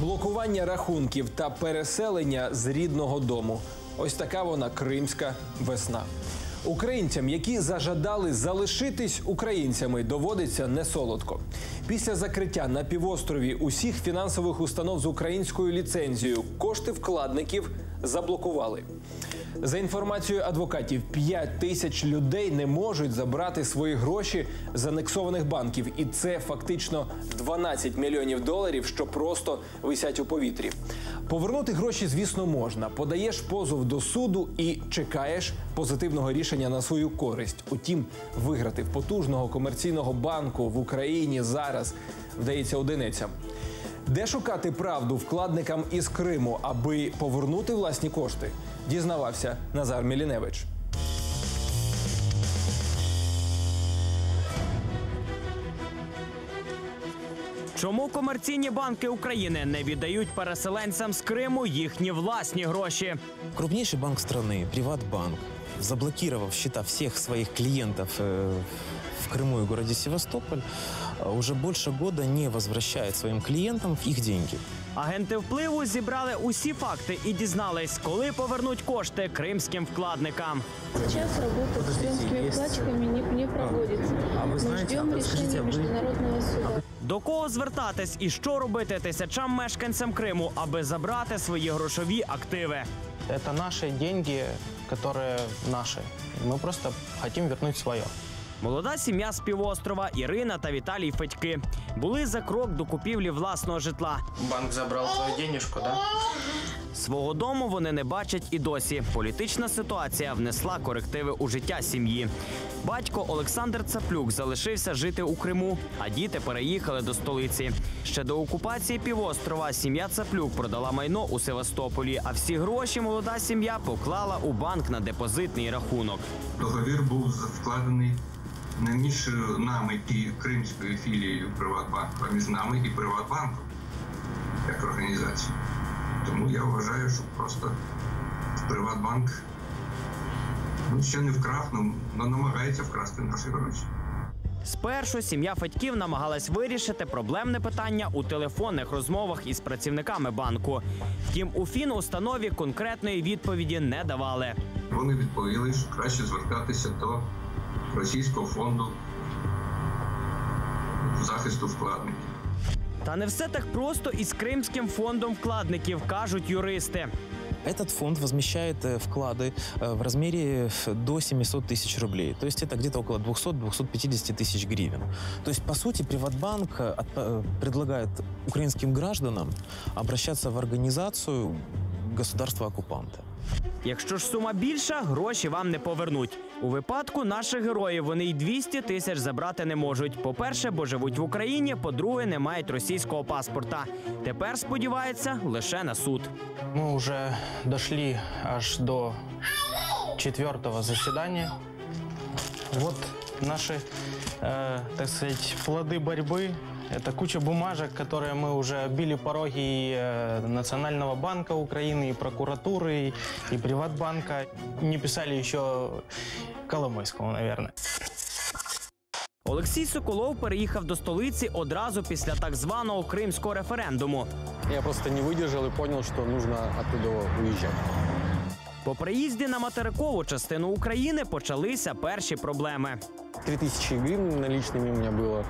Блокування рахунків та переселення з рідного дому. Ось така вона кримська весна. Українцям, які зажадали залишитись українцями, доводиться не солодко. Після закриття на півострові усіх фінансових установ з українською ліцензією кошти вкладників заблокували. За інформацією адвокатів, 5 тисяч людей не можуть забрати свої гроші з анексованих банків, і це фактично 12 мільйонів доларів, що просто висять у повітрі. Повернути гроші, звісно, можна. Подаєш позов до суду і чекаєш позитивного рішення на свою користь. Утім, виграти в потужного комерційного банку в Україні зараз вдається одиницям. Де шукати правду вкладникам із Криму, аби повернути власні кошти, дізнавався Назар Міліневич. Чому комерційні банки України не віддають переселенцям з Криму їхні власні гроші? Крупнейший банк страны, Приватбанк, заблокировав счета всех своих клиентов э, в Крыму и городе Севастополь, э, уже больше года не возвращает своим клиентам их деньги. Агенти впливу зібрали усі факти і дізнались, коли повернуть кошти кримським вкладникам. Сейчас работа с крымскими вкладчиками не, не проводится. Мы ждем решения Международного суда. До кого звертатись і що робити тисячам мешканцям Криму, аби забрати свої грошові активи? Это наши деньги, которые наши. Мы просто хотим вернуть свое. Молода сім'я з півострова Ірина та Віталій Федьки були за крок до купівлі власного житла. Банк забрал твою денежку, да? Свого дому вони не бачать і досі. Політична ситуація внесла корективи у життя сім'ї. Батько Олександр Цаплюк залишився жити у Криму, а діти переїхали до столиці. Ще до окупації півострова сім'я Цаплюк продала майно у Севастополі, а всі гроші молода сім'я поклала у банк на депозитний рахунок. Договір був вкладений не між нами і кримською філією Приватбанку, а між нами і Приватбанком як організацією. Тому я вважаю, що просто Приватбанк ну, ще не вкрав, але намагається вкрасти наші гроші. Спершу сім'я Федьків намагалась вирішити проблемне питання у телефонних розмовах із працівниками банку. Втім, у фінустанові конкретної відповіді не давали. Вони відповіли, що краще звертатися до Російського фонду захисту вкладників. Та не все так просто із Кримським фондом вкладників, кажуть юристи. Этот фонд возмещает э, вклады э, в размере э, до 700 тысяч рублей. То есть это где-то около 200-250 тысяч гривен. То есть, по сути, Приватбанк предлагает украинским гражданам обращаться в организацию государства-оккупанта. Якщо ж сума більша, гроші вам не повернуть. У випадку наших героїв вони й 200 тисяч забрати не можуть. По-перше, бо живуть в Україні, по-друге, не мають російського паспорта. Тепер сподіваються лише на суд. Мы уже дошли аж до четвертого заседания. Вот наши, э, так сказать, плоды борьбы. Это куча бумажек, которые мы уже били пороги и э, Национального банка Украины, и прокуратуры, и, и Приватбанка. Не писали еще Коломойскому, наверное. Олексій Соколов переїхав до столиці одразу після так званого кримського референдуму. Я просто не выдержал и понял, что нужно оттуда уезжать. По приїзді на материкову частину України почалися перші проблеми. 3000 гривен наличными у меня было.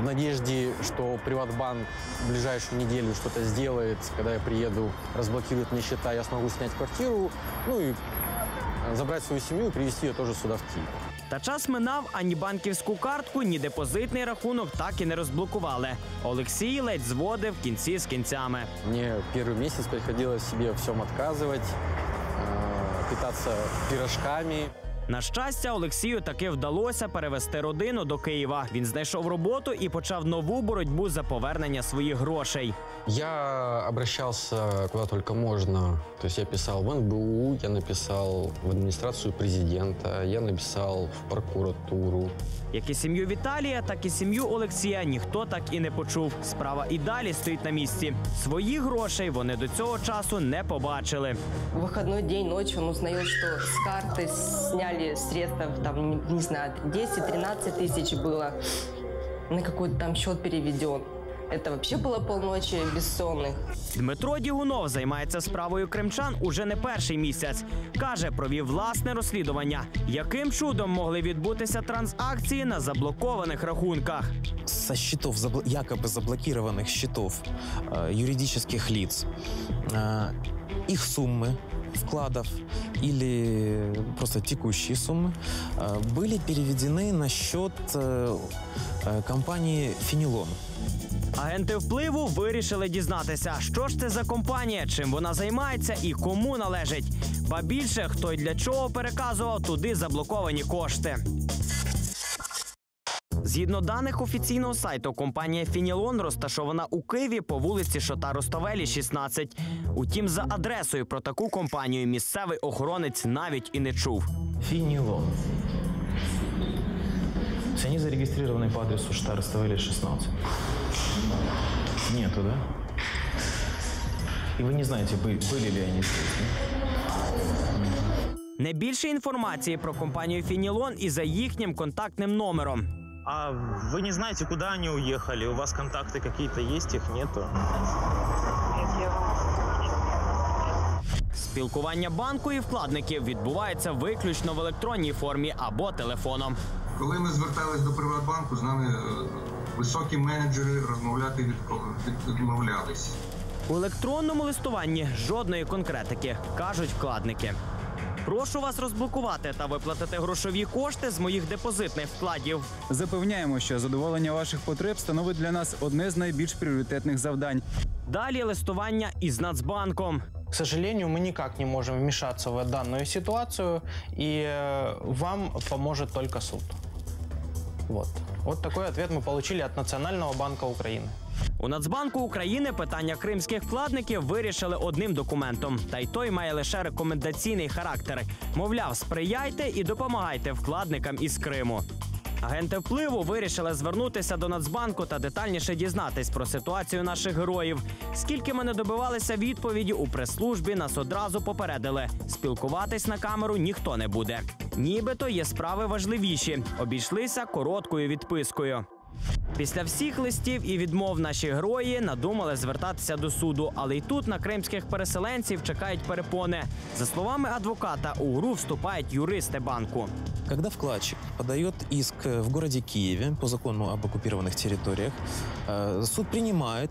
В надежде, что Приватбанк в ближайшую неделю что-то сделает, когда я приеду, разблокирует мне счета, я смогу снять квартиру, ну и э, забрать свою семью и привезти ее тоже сюда, в Киев. Та час минав, ані банківську картку, ні депозитний рахунок так і не розблокували. Олексій ледь зводив кінці з кінцями. Мне первый месяц приходилось себе в всем отказывать, э, питаться пирожками. На щастя, Олексію таки вдалося перевести родину до Києва. Він знайшов роботу і почав нову боротьбу за повернення своїх грошей. Я обращался куда только можно. То есть я писал в НБУ, я написал в администрацию президента, я написал в прокуратуру. Як і сім'ю Віталія, так і сім'ю Олексія ніхто так і не почув. Справа і далі стоїть на місці. Своїх грошей вони до цього часу не побачили. В выходной день ночью он узнает, что с карты сняли средства, там, не, не знаю, 10-13 тысяч было, на какой-то там счет переведен. Это вообще было полночи бессонных. Дмитро Дігунов займається справою кримчан уже не перший місяць. Каже, провів власне розслідування, яким чудом могли відбутися транзакції на заблокованих рахунках. Со счетов, забл- якобы заблокированных счетов э, юридических лиц, э, их суммы вкладов или просто текущие суммы э, были переведены на счет э, э, компании «Фенилон». Агенти впливу вирішили дізнатися, що ж це за компанія, чим вона займається і кому належить. Ба більше хто й для чого переказував туди заблоковані кошти. Згідно даних офіційного сайту, компанія Фінілон розташована у Києві по вулиці Шота Руставелі, 16. Утім, за адресою про таку компанію місцевий охоронець навіть і не чув. «Фенилон». То есть они зарегистрированы по адресу Штар Ставели 16. Нету, да? И вы не знаете, бы- были ли они здесь? да? Не більше інформації про компанію Фінілон і за їхнім контактним номером. А вы не знаете, куда они уехали? У вас контакты какие-то есть, их нету? Спілкування банку і вкладників відбувається виключно в електронній формі або телефоном. Коли ми звертались до Приватбанку, з нами е, високі менеджери розмовляти від- від- відмовлялись. У електронному листуванні жодної конкретики, кажуть вкладники. Прошу вас розблокувати та виплатити грошові кошти з моїх депозитних вкладів. Запевняємо, що задоволення ваших потреб становить для нас одне з найбільш пріоритетних завдань. Далі листування із Нацбанком. К сожалению, мы никак не можем вмешаться в данную ситуацию, и э, вам поможет только суд. Вот. Вот такой ответ мы получили от Национального банка Украины. У Нацбанку України питання кримських вкладників вирішили одним документом, та й той має лише рекомендаційний характер. Мовляв, сприяйте і допомагайте вкладникам із Криму. Агенти впливу вирішили звернутися до Нацбанку та детальніше дізнатись про ситуацію наших героїв. Скільки ми не добивалися відповіді у прес-службі, нас одразу попередили. Спілкуватись на камеру ніхто не буде. Нібито є справи важливіші. Обійшлися короткою відпискою. Після всіх листів і відмов наші герої надумали звертатися до суду, але й тут на кримських переселенців чекають перепони. За словами адвоката, у гру вступають юристи банку. Когда вкладчик подает иск э, в городе Киеве по закону об оккупированных территориях, э, суд принимает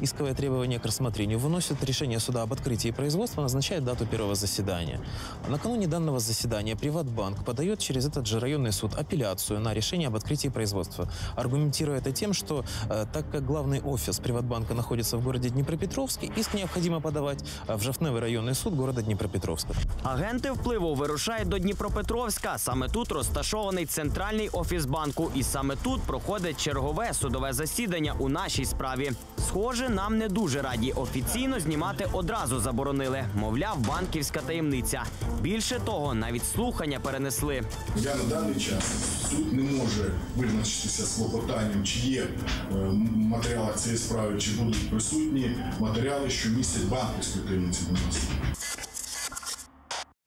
исковое требование к рассмотрению, выносит решение суда об открытии производства, назначает дату первого заседания. Накануне данного заседания Приватбанк подает через этот же районный суд апелляцию на решение об открытии производства, аргументируя это тем, что э, так как главный офис Приватбанка находится в городе Днепропетровске, иск необходимо подавать э, в Жовтневый районный суд города Днепропетровска. Агенти впливу вирушають до Дніпропетровська. Саме тут розташований центральний офіс банку, і саме тут проходить чергове судове засідання у нашій справі. Схоже, нам не дуже раді. Офіційно знімати одразу заборонили. Мовляв, банківська таємниця. Більше того, навіть слухання перенесли. Я на даний час суд не може визначитися з клопотанням, чи є е, матеріали цієї справи, чи будуть присутні матеріали, що містять банківську таємницю.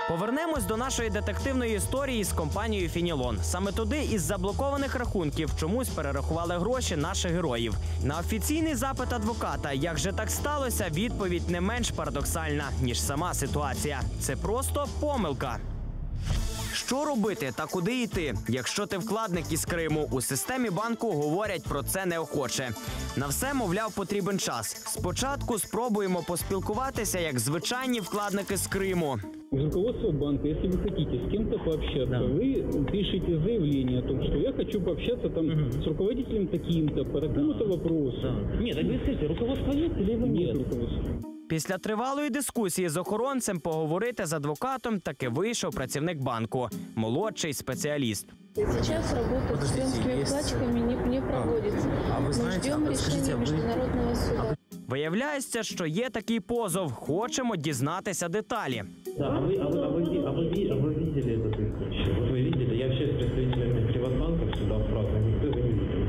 Повернемось до нашої детективної історії з компанією Фінілон. Саме туди із заблокованих рахунків чомусь перерахували гроші наших героїв. На офіційний запит адвоката, як же так сталося, відповідь не менш парадоксальна ніж сама ситуація. Це просто помилка. Що робити та куди йти, якщо ти вкладник із Криму? У системі банку говорять про це неохоче. На все, мовляв, потрібен час. Спочатку спробуємо поспілкуватися як звичайні вкладники з Криму Из руководства банка, если вы хотите с кем-то пообщаться, вы пишете заявление о том, что я хочу пообщаться там с руководителем таким-то по такому-то вопросу. Нет, так вы скажите, руководство есть или его Нет руководства. Після тривалої дискусії з охоронцем поговорити з адвокатом таки вийшов працівник банку, молодший спеціаліст. Сейчас работа с крымскими вкладчиками не, не проводится. Мы ждем решения Международного суда. Виявляється, що є такий позов. Хочемо дізнатися деталі. Да, а вы, а вы, а вы, а вы, ви- а вы видели этот иск вообще? Вот вы видели? Я общаюсь с представителями Приватбанка сюда в Праздник, никто его не видел.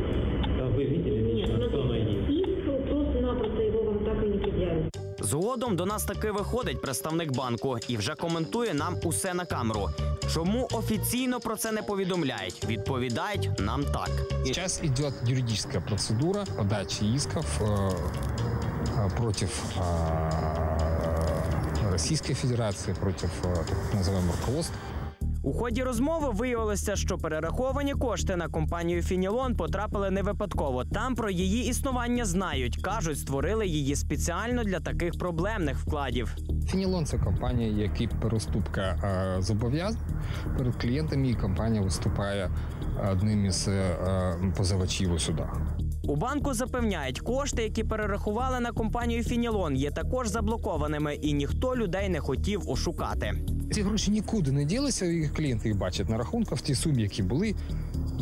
Да, вы видели лично, что она есть? Просто-напросто его вам так и не предъявят. Згодом до нас таки виходить представник банку і вже коментує нам усе на камеру. Чому офіційно про це не повідомляють? Відповідають нам так. Сейчас идет юридическая процедура подачи исков э, э, против э, Российской Федерации, против э, так называемого руководства. У ході розмови виявилося, що перераховані кошти на компанію Фінілон потрапили не випадково. Там про її існування знають. кажуть, створили її спеціально для таких проблемних вкладів. Фінілон це компанія, який переступка е, зобов'язань перед клієнтами, і компанія виступає одним із е, позивачів у судах. У банку запевняють, кошти, які перерахували на компанію Фінілон, є також заблокованими, і ніхто людей не хотів ошукати. Ці гроші нікуди не ділися, їх клієнти їх бачать на рахунках, в ті сумі, які були.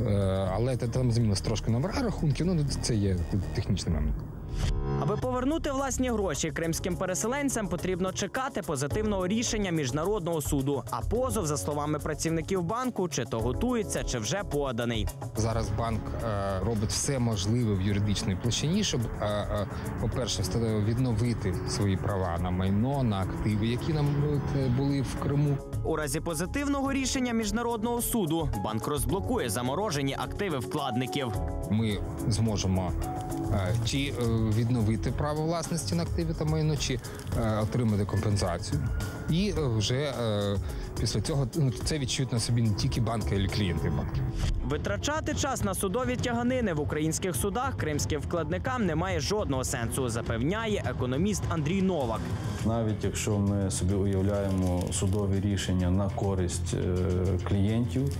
Е, Але там змінилось трошки номера рахунків, ну це є технічний момент. Аби повернути власні гроші кримським переселенцям, потрібно чекати позитивного рішення міжнародного суду. А позов, за словами працівників банку, чи то готується, чи вже поданий. Зараз банк е, робить все можливе в юридичній площині, щоб, е, е, по-перше, відновити свої права на майно, на активи, які нам були в Криму. У разі позитивного рішення міжнародного суду банк розблокує заморожені активи вкладників. Ми зможемо чи е, відновити право власності на активи та майно, чи е, отримати компенсацію. І е, вже е, після цього ну, це відчують на собі не тільки банки, але й клієнти банків. Витрачати час на судові тяганини в українських судах кримським вкладникам немає жодного сенсу, запевняє економіст Андрій Новак. Навіть якщо ми собі уявляємо судові рішення на користь е, клієнтів,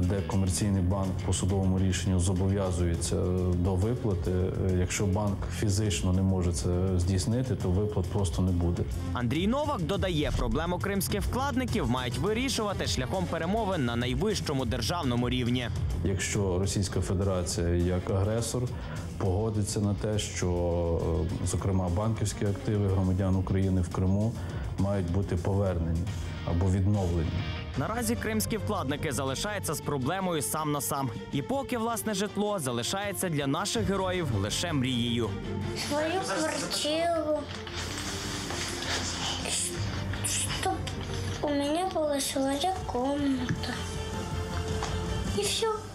де комерційний банк по судовому рішенню зобов'язується е, до виплати. е, Якщо банк фізично не може це здійснити, то виплат просто не буде. Андрій Новак додає, проблему кримських вкладників мають вирішувати шляхом перемовин на найвищому державному рівні. Якщо Російська Федерація як агресор погодиться на те, що е, зокрема банківські активи громадян України в Криму мають бути повернені або відновлені. Наразі кримські вкладники залишаються з проблемою сам на сам. І поки власне житло залишається для наших героїв лише мрією. свою квартиру, щоб у мене была своя комната. І все.